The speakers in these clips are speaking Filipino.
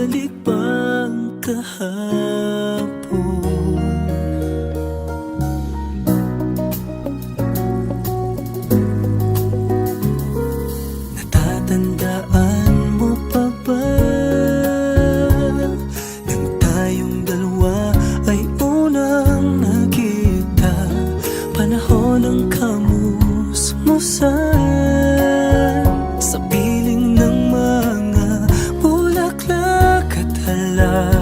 Bumalik bang kahapon? Natatandaan mo pa ba Nang tayong dalawa ay unang nakita Panahon ng kamusmusan love.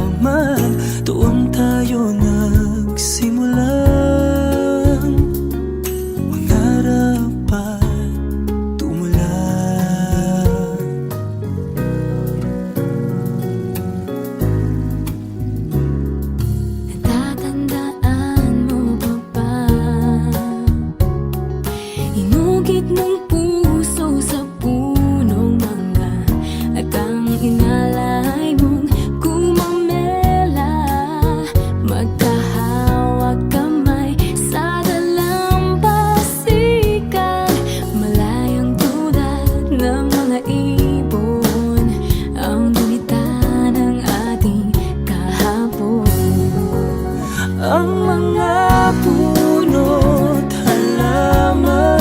Mga puno't halaman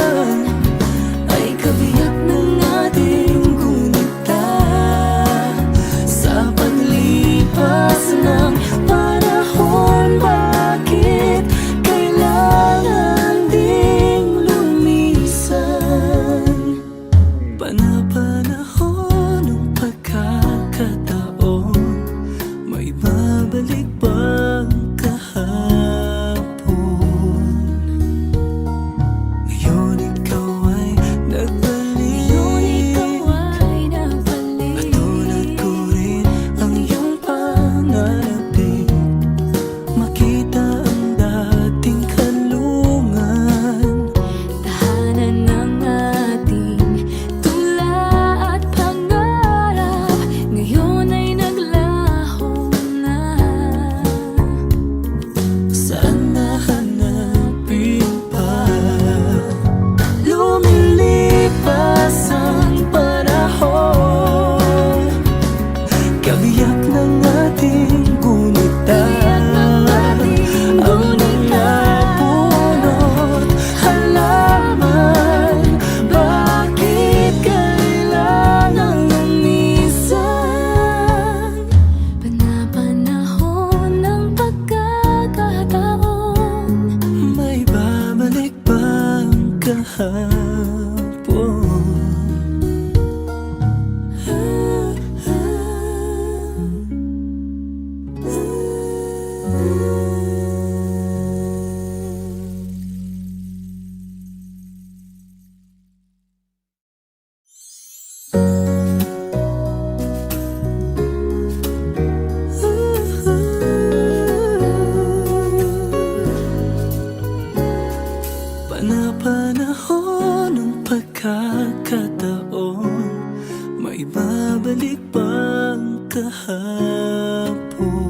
kahapon? Panapanahon ng pagkakataon May babalik bang kahapon?